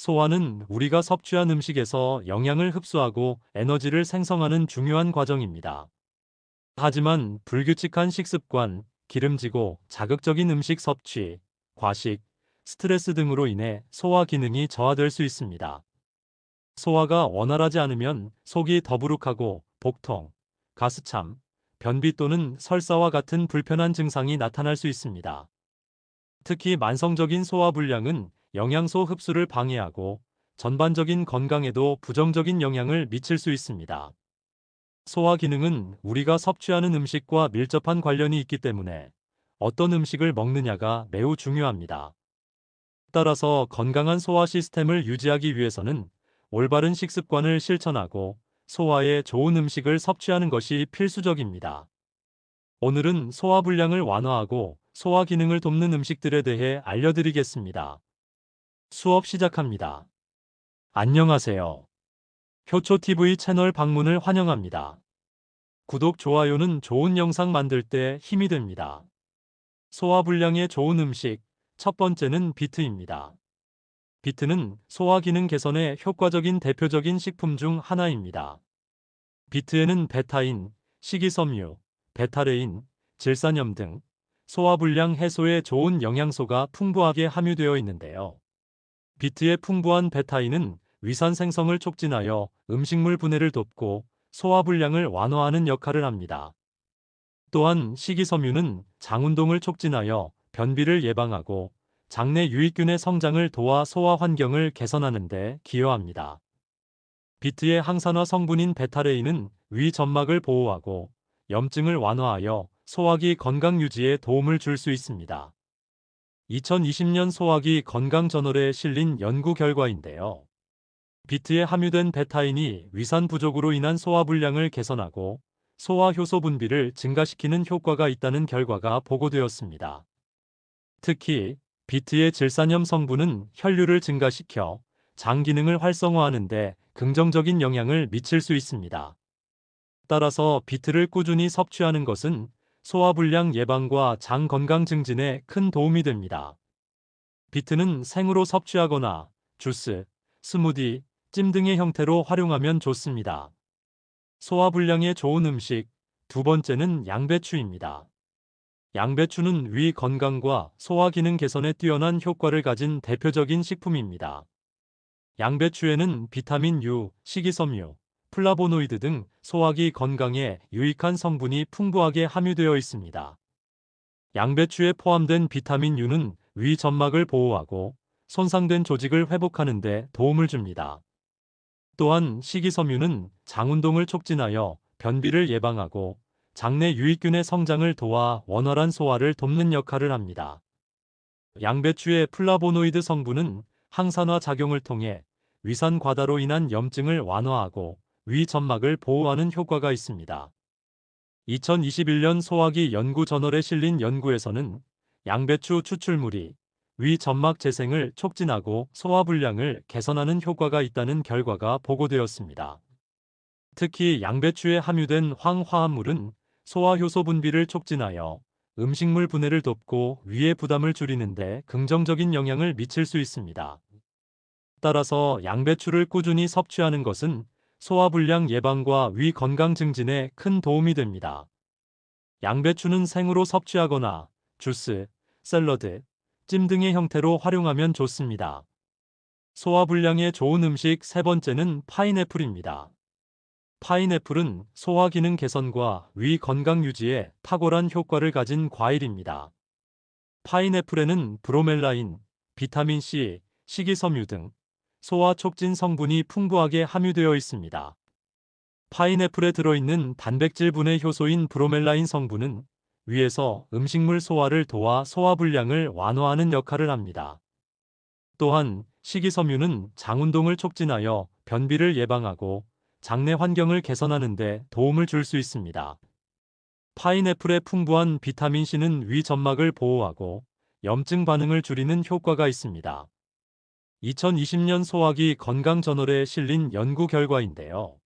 소화는 우리가 섭취한 음식에서 영양을 흡수하고 에너지를 생성하는 중요한 과정입니다. 하지만 불규칙한 식습관, 기름지고 자극적인 음식 섭취, 과식, 스트레스 등으로 인해 소화 기능이 저하될 수 있습니다. 소화가 원활하지 않으면 속이 더부룩하고 복통, 가스참, 변비 또는 설사와 같은 불편한 증상이 나타날 수 있습니다. 특히 만성적인 소화 불량은 영양소 흡수를 방해하고 전반적인 건강에도 부정적인 영향을 미칠 수 있습니다. 소화 기능은 우리가 섭취하는 음식과 밀접한 관련이 있기 때문에 어떤 음식을 먹느냐가 매우 중요합니다. 따라서 건강한 소화 시스템을 유지하기 위해서는 올바른 식습관을 실천하고 소화에 좋은 음식을 섭취하는 것이 필수적입니다. 오늘은 소화 불량을 완화하고 소화 기능을 돕는 음식들에 대해 알려드리겠습니다. 수업 시작합니다. 안녕하세요. 효초TV 채널 방문을 환영합니다. 구독, 좋아요는 좋은 영상 만들 때 힘이 됩니다. 소화불량에 좋은 음식, 첫 번째는 비트입니다. 비트는 소화 기능 개선에 효과적인 대표적인 식품 중 하나입니다. 비트에는 베타인, 식이섬유, 베타레인, 질산염 등 소화불량 해소에 좋은 영양소가 풍부하게 함유되어 있는데요. 비트의 풍부한 베타인은 위산 생성을 촉진하여 음식물 분해를 돕고 소화 불량을 완화하는 역할을 합니다. 또한 식이섬유는 장운동을 촉진하여 변비를 예방하고 장내 유익균의 성장을 도와 소화 환경을 개선하는 데 기여합니다. 비트의 항산화 성분인 베타레인은 위 점막을 보호하고 염증을 완화하여 소화기 건강 유지에 도움을 줄 수 있습니다. 2020년 소화기 건강 저널에 실린 연구 결과인데요. 비트에 함유된 베타인이 위산 부족으로 인한 소화 불량을 개선하고 소화 효소 분비를 증가시키는 효과가 있다는 결과가 보고되었습니다. 특히 비트의 질산염 성분은 혈류를 증가시켜 장 기능을 활성화하는 데 긍정적인 영향을 미칠 수 있습니다. 따라서 비트를 꾸준히 섭취하는 것은 소화불량 예방과 장 건강 증진에 큰 도움이 됩니다. 비트는 생으로 섭취하거나 주스, 스무디, 찜 등의 형태로 활용하면 좋습니다. 소화불량에 좋은 음식 두 번째는 양배추입니다. 양배추는 위 건강과 소화 기능 개선에 뛰어난 효과를 가진 대표적인 식품입니다. 양배추에는 비타민 U, 식이섬유, 플라보노이드 등 소화기 건강에 유익한 성분이 풍부하게 함유되어 있습니다. 양배추에 포함된 비타민 U는 위 점막을 보호하고 손상된 조직을 회복하는 데 도움을 줍니다. 또한 식이섬유는 장운동을 촉진하여 변비를 예방하고 장내 유익균의 성장을 도와 원활한 소화를 돕는 역할을 합니다. 양배추의 플라보노이드 성분은 항산화 작용을 통해 위산 과다로 인한 염증을 완화하고 위 점막을 보호하는 효과가 있습니다. 2021년 소화기 연구 저널에 실린 연구에서는 양배추 추출물이 위 점막 재생을 촉진하고 소화 불량을 개선하는 효과가 있다는 결과가 보고되었습니다. 특히 양배추에 함유된 황화합물은 소화 효소 분비를 촉진하여 음식물 분해를 돕고 위의 부담을 줄이는데 긍정적인 영향을 미칠 수 있습니다. 따라서 양배추를 꾸준히 섭취하는 것은 소화불량 예방과 위 건강 증진에 큰 도움이 됩니다. 양배추는 생으로 섭취하거나 주스, 샐러드, 찜 등의 형태로 활용하면 좋습니다. 소화불량에 좋은 음식 세 번째는 파인애플입니다. 파인애플은 소화 기능 개선과 위 건강 유지에 탁월한 효과를 가진 과일입니다. 파인애플에는 브로멜라인, 비타민C, 식이섬유 등 소화 촉진 성분이 풍부하게 함유되어 있습니다. 파인애플에 들어있는 단백질 분해 효소인 브로멜라인 성분은 위에서 음식물 소화를 도와 소화 불량을 완화하는 역할을 합니다. 또한 식이섬유는 장 운동을 촉진하여 변비를 예방하고 장내 환경을 개선하는 데 도움을 줄 수 있습니다. 파인애플의 풍부한 비타민C는 위 점막을 보호하고 염증 반응을 줄이는 효과가 있습니다. 2020년 소화기 건강 저널에 실린 연구 결과인데요.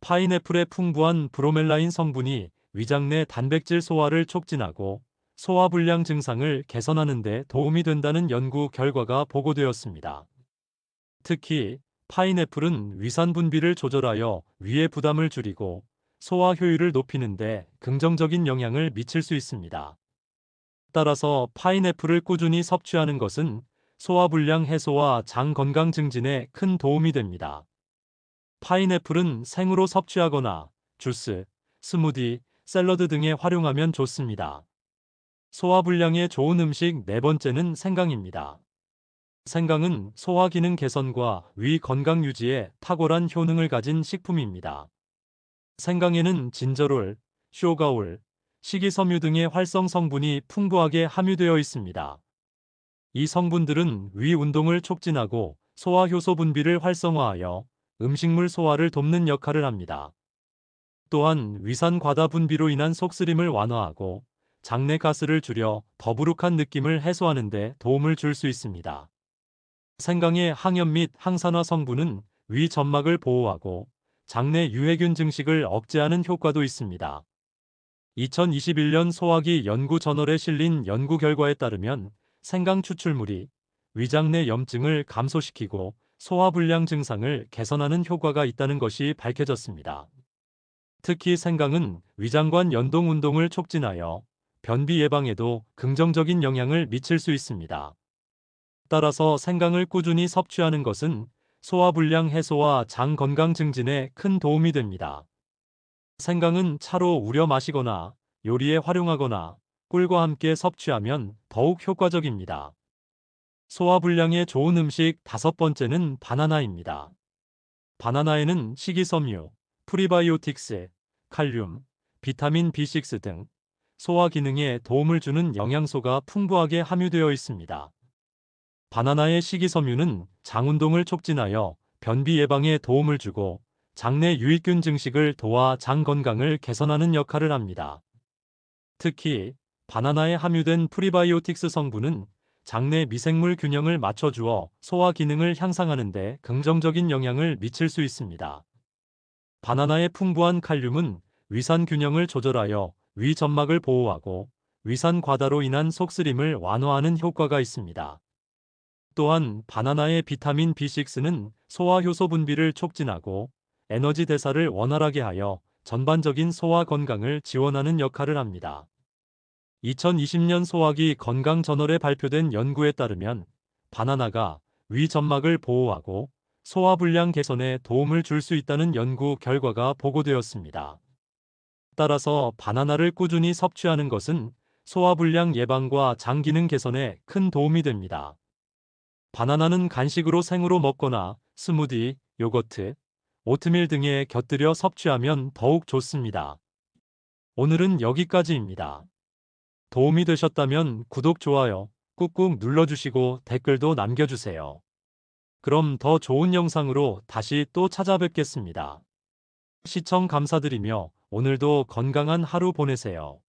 파인애플의 풍부한 브로멜라인 성분이 위장 내 단백질 소화를 촉진하고 소화불량 증상을 개선하는 데 도움이 된다는 연구 결과가 보고되었습니다. 특히 파인애플은 위산 분비를 조절하여 위의 부담을 줄이고 소화 효율을 높이는데 긍정적인 영향을 미칠 수 있습니다. 따라서 파인애플을 꾸준히 섭취하는 것은 소화불량 해소와 장 건강 증진에 큰 도움이 됩니다. 파인애플은 생으로 섭취하거나 주스, 스무디, 샐러드 등에 활용하면 좋습니다. 소화불량에 좋은 음식 네 번째는 생강입니다. 생강은 소화 기능 개선과 위 건강 유지에 탁월한 효능을 가진 식품입니다. 생강에는 진저롤, 쇼가올, 식이섬유 등의 활성 성분이 풍부하게 함유되어 있습니다. 이 성분들은 위 운동을 촉진하고 소화 효소 분비를 활성화하여 음식물 소화를 돕는 역할을 합니다. 또한 위산 과다 분비로 인한 속쓰림을 완화하고 장내 가스를 줄여 더부룩한 느낌을 해소하는 데 도움을 줄 수 있습니다. 생강의 항염 및 항산화 성분은 위 점막을 보호하고 장내 유해균 증식을 억제하는 효과도 있습니다. 2021년 소화기 연구 저널에 실린 연구 결과에 따르면 생강 추출물이 위장 내 염증을 감소시키고 소화불량 증상을 개선하는 효과가 있다는 것이 밝혀졌습니다. 특히 생강은 위장관 연동 운동을 촉진하여 변비 예방에도 긍정적인 영향을 미칠 수 있습니다. 따라서 생강을 꾸준히 섭취하는 것은 소화불량 해소와 장 건강 증진에 큰 도움이 됩니다. 생강은 차로 우려 마시거나 요리에 활용하거나 꿀과 함께 섭취하면 더욱 효과적입니다. 소화불량에 좋은 음식 다섯 번째는 바나나입니다. 바나나에는 식이섬유, 프리바이오틱스, 칼륨, 비타민 B6 등 소화 기능에 도움을 주는 영양소가 풍부하게 함유되어 있습니다. 바나나의 식이섬유는 장 운동을 촉진하여 변비 예방에 도움을 주고 장내 유익균 증식을 도와 장 건강을 개선하는 역할을 합니다. 특히 바나나에 함유된 프리바이오틱스 성분은 장내 미생물 균형을 맞춰주어 소화 기능을 향상하는 데 긍정적인 영향을 미칠 수 있습니다. 바나나의 풍부한 칼륨은 위산 균형을 조절하여 위 점막을 보호하고 위산 과다로 인한 속쓰림을 완화하는 효과가 있습니다. 또한 바나나의 비타민 B6는 소화 효소 분비를 촉진하고 에너지 대사를 원활하게 하여 전반적인 소화 건강을 지원하는 역할을 합니다. 2020년 소화기 건강 저널에 발표된 연구에 따르면 바나나가 위 점막을 보호하고 소화 불량 개선에 도움을 줄 수 있다는 연구 결과가 보고되었습니다. 따라서 바나나를 꾸준히 섭취하는 것은 소화 불량 예방과 장 기능 개선에 큰 도움이 됩니다. 바나나는 간식으로 생으로 먹거나 스무디, 요거트, 오트밀 등에 곁들여 섭취하면 더욱 좋습니다. 오늘은 여기까지입니다. 도움이 되셨다면 구독, 좋아요 꾹꾹 눌러주시고 댓글도 남겨주세요. 그럼 더 좋은 영상으로 다시 또 찾아뵙겠습니다. 시청 감사드리며 오늘도 건강한 하루 보내세요.